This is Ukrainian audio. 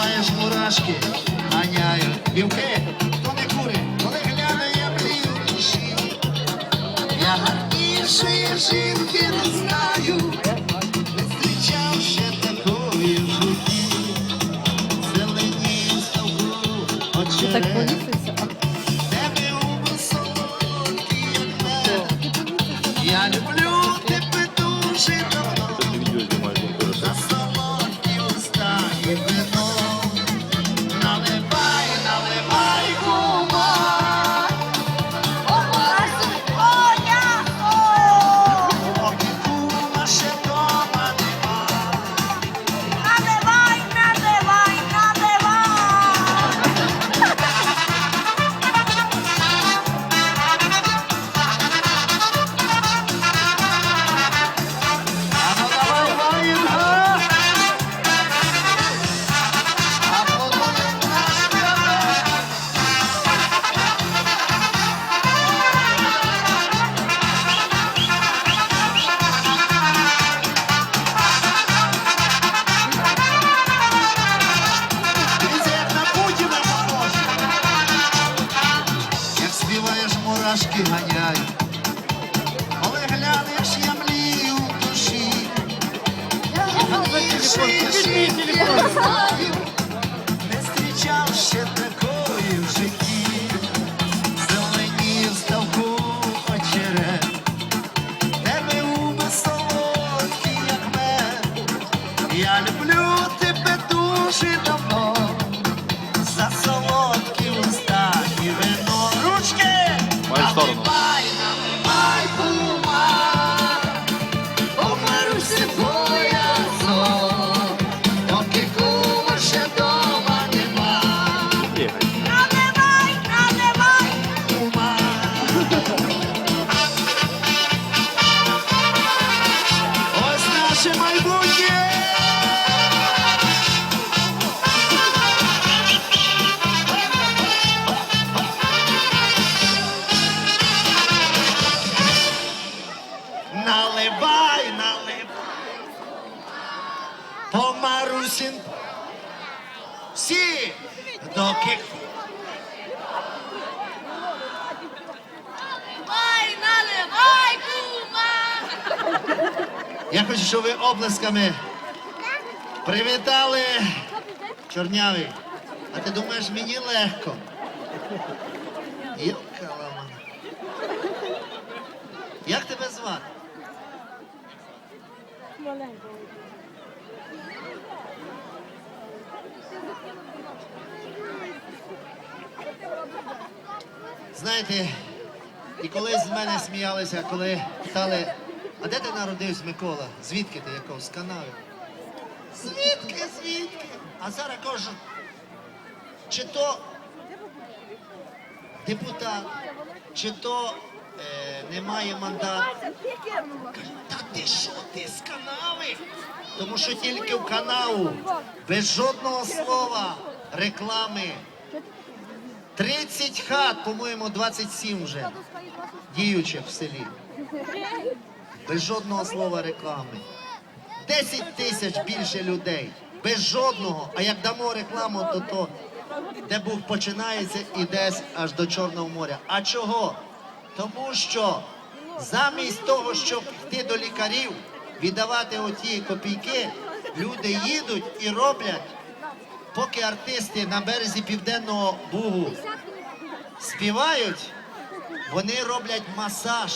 співаєш мурашки, ганяють вівки, то не гляне, я мрію в душі. Я гарнішої жінки не знаю, не зустрічав ще такої жуки. Зелені ставку Так мурашки ганяють. Коли глянеш, я млію в душі. Не Наливай, наливай. По Марусін. Всі, доки Наливай, наливай, кума. Я хочу, щоб ви оплесками привітали чорнявий. А ти думаєш, мені легко? Йокаламана. Як тебе звати? Знаєте, і колись з мене сміялися, коли питали, а де ти народився, Микола? Звідки ти якого? З канави? Звідки, звідки? А зараз кажуть, чи то депутат, чи то немає мандату. Та ти що, ти з канави? Тому що тільки в канаву, без жодного слова, реклами. 30 хат, по-моєму, 27 вже діючих в селі. Без жодного слова реклами. 10 тисяч більше людей. Без жодного. А як дамо рекламу, то то де Буг починається і десь аж до Чорного моря. А чого? Тому що замість того, щоб йти до лікарів, віддавати оті копійки, люди їдуть і роблять, поки артисти на березі Південного Бугу співають, вони роблять масаж